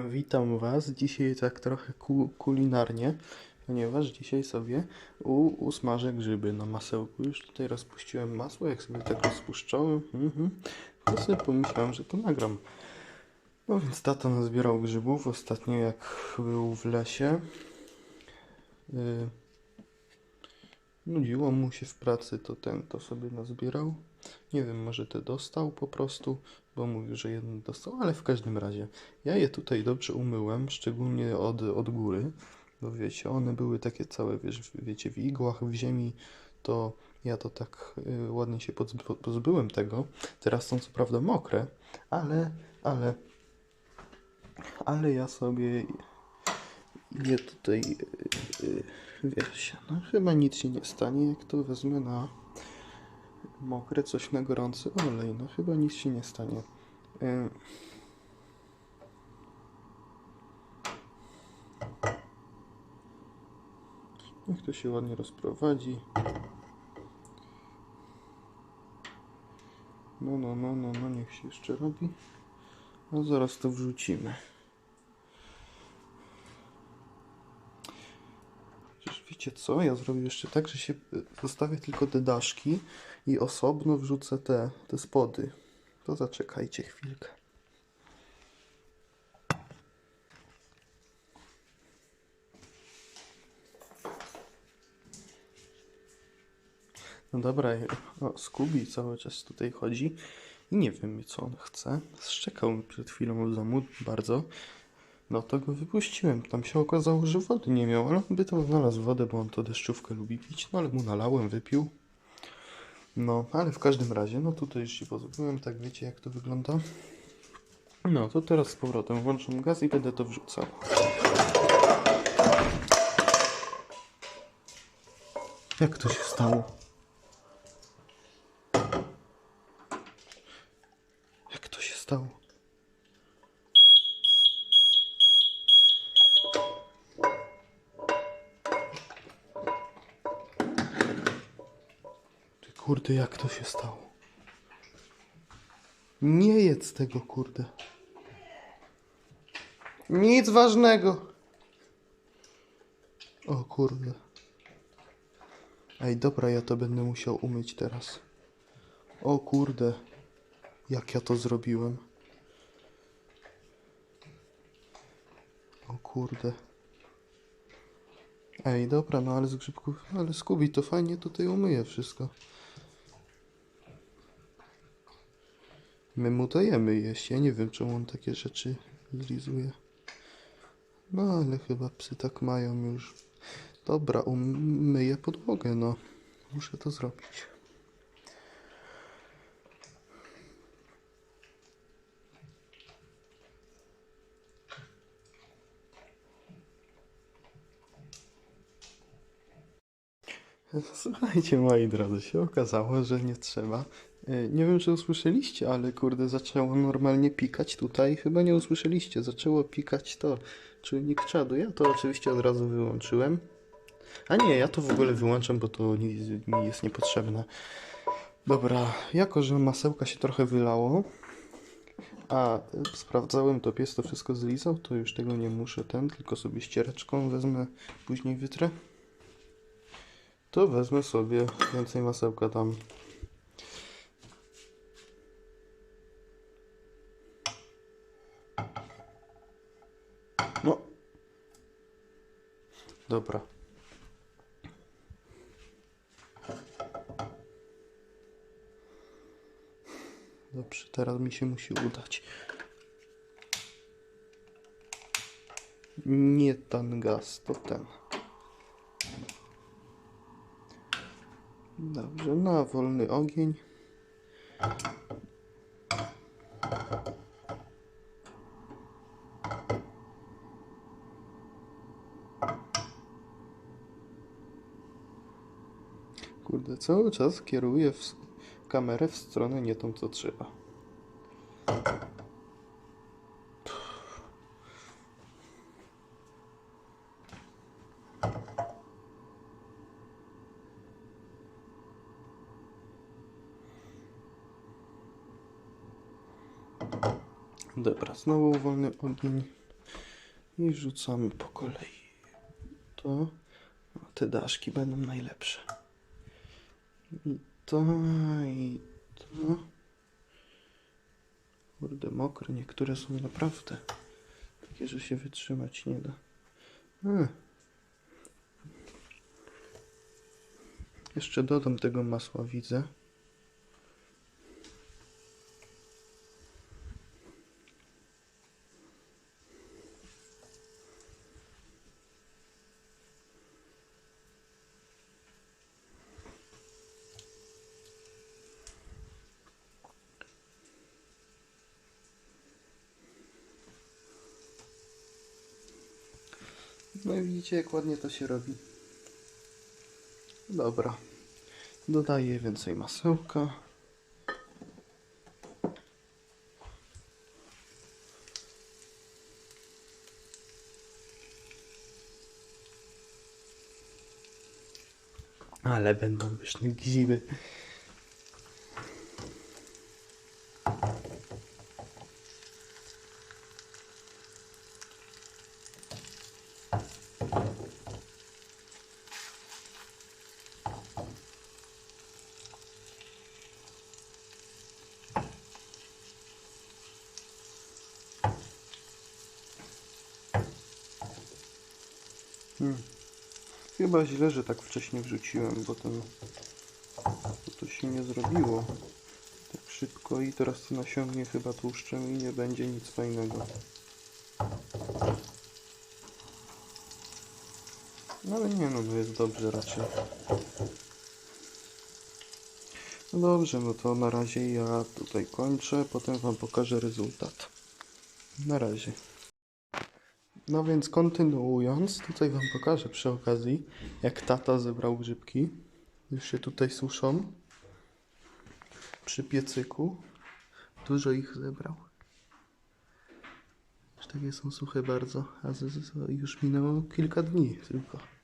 Witam Was dzisiaj tak trochę ku kulinarnie, ponieważ dzisiaj sobie u usmażę grzyby na masełku. Już tutaj rozpuściłem masło, jak sobie tak rozpuszczałem, mhm. to sobie pomyślałem, że to nagram. No więc tata nazbierał grzybów ostatnio jak był w lesie. Y nudziło mu się w pracy, to ten to sobie nazbierał. Nie wiem, może te dostał po prostu, bo mówił, że jeden dostał, ale w każdym razie ja je tutaj dobrze umyłem, szczególnie od, od góry, bo wiecie, one były takie całe, wiesz, wiecie, w igłach, w ziemi, to ja to tak y, ładnie się pozby- pozbyłem tego. Teraz są co prawda mokre, ale, ale, ale ja sobie je tutaj, y, y, wiesz, no chyba nic się nie stanie, jak to wezmę na mokre, coś na gorący olej. No chyba nic się nie stanie. Y, Niech to się ładnie rozprowadzi. No, no, no, no, no, niech się jeszcze robi. A zaraz to wrzucimy. Wiecie co? Ja zrobię jeszcze tak, że się y, zostawię tylko te daszki i osobno wrzucę te, te spody. To zaczekajcie chwilkę. No dobra, o, Scooby cały czas tutaj chodzi i nie wiem co on chce. Szczekał przed chwilą w domu bardzo. No to go wypuściłem. Tam się okazało, że wody nie miał, ale on by tam znalazł wodę, bo on to deszczówkę lubi pić. No ale mu nalałem, wypił. No, ale w każdym razie, no tutaj już się pozbyłem, tak wiecie jak to wygląda. No, to teraz z powrotem włączam gaz i będę to wrzucał. Jak to się stało? Jak to się stało? Kurde, jak to się stało? Nie jedz tego, kurde. Nic ważnego. O kurde. Ej, dobra, ja to będę musiał umyć teraz. O kurde. Jak ja to zrobiłem. O kurde. Ej, dobra, no ale z grzybków, ale Skubi to fajnie tutaj umyje wszystko. My mu dajemy jeść, ja nie wiem czemu on takie rzeczy zlizuje. No ale chyba psy tak mają już. Dobra, umyję podłogę, no. Muszę to zrobić. Słuchajcie, moi drodzy, się okazało, że nie trzeba. E, Nie wiem, czy usłyszeliście, ale kurde, zaczęło normalnie pikać tutaj. Chyba nie usłyszeliście, zaczęło pikać to czujnik czadu. Ja to oczywiście od razu wyłączyłem. A nie, ja to w ogóle wyłączam, bo to mi jest niepotrzebne. Dobra, jako że masełka się trochę wylało, a e, sprawdzałem, to pies to wszystko zlizał, to już tego nie muszę ten, tylko sobie ściereczką wezmę, później wytrę. To wezmę sobie więcej masełka tam. No. Dobra. Dobrze, teraz mi się musi udać. Nie ten gaz, to ten. Dobrze, na wolny ogień. Kurde, cały czas kieruję w kamerę w stronę nie tą, co trzeba. Dobra, znowu wolny ogień. I rzucamy po kolei. To. Te daszki będą najlepsze. To, i to. Kurde, mokre. Niektóre są naprawdę takie, że się wytrzymać nie da. A. Jeszcze dodam tego masła, widzę. No i widzicie, jak ładnie to się robi. Dobra. Dodaję więcej masełka. Ale będą pyszne gziby. Hmm. Chyba źle, że tak wcześnie wrzuciłem, bo, ten, bo to się nie zrobiło tak szybko i teraz to nasiągnie chyba tłuszczem i nie będzie nic fajnego. No ale nie no, jest dobrze raczej. No dobrze, no to na razie ja tutaj kończę, potem wam pokażę rezultat. Na razie. No więc kontynuując, tutaj wam pokażę przy okazji, jak tata zebrał grzybki. Już się tutaj suszą. Przy piecyku. Dużo ich zebrał. Już takie są suche bardzo, a już minęło kilka dni tylko.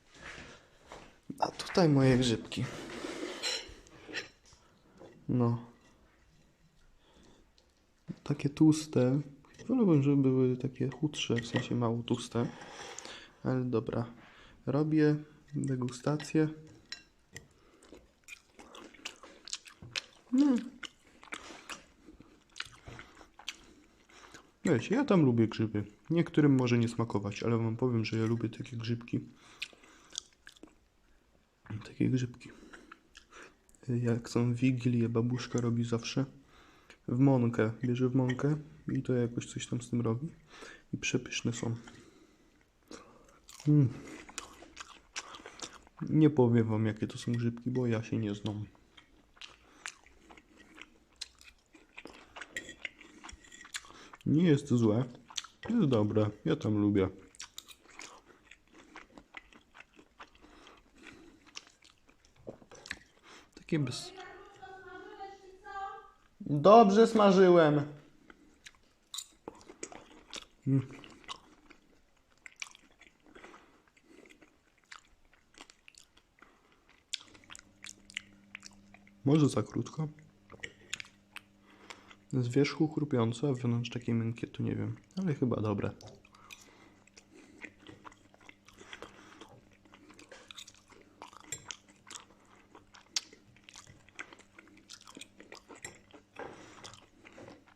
A tutaj moje grzybki. No. Takie tłuste. Wolałbym, żeby były takie chudsze, w sensie mało tłuste. Ale dobra. Robię degustację. No. Wiecie, ja tam lubię grzyby. Niektórym może nie smakować, ale wam powiem, że ja lubię takie grzybki. Takie grzybki. Jak są wigilie, babuszka robi zawsze w mąkę. Bierze w mąkę i to jakoś coś tam z tym robi. I przepyszne są. Mm. Nie powiem wam jakie to są grzybki, bo ja się nie znam. Nie jest złe. Jest dobre. Ja tam lubię. Bez... Dobrze smażyłem. Mm. Może za krótko. Z wierzchu chrupiące, a wewnątrz takie miękkie, to nie wiem. Ale chyba dobre.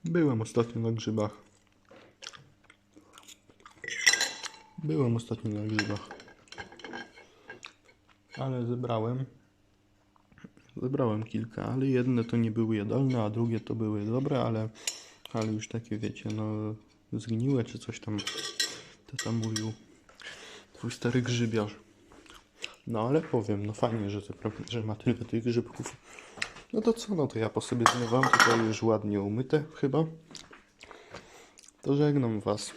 Byłem ostatnio na grzybach. Byłem ostatnio na grzybach. Ale zebrałem. Zebrałem kilka, ale jedne to nie były jadalne, a drugie to były dobre, ale, ale już takie wiecie, no zgniłe czy coś tam. To tam mówił twój stary grzybiarz. No ale powiem, no fajnie, że, te, że ma tyle tych grzybków. No to co, no to ja po sobie zmywam, tutaj już ładnie umyte chyba. To żegnam was.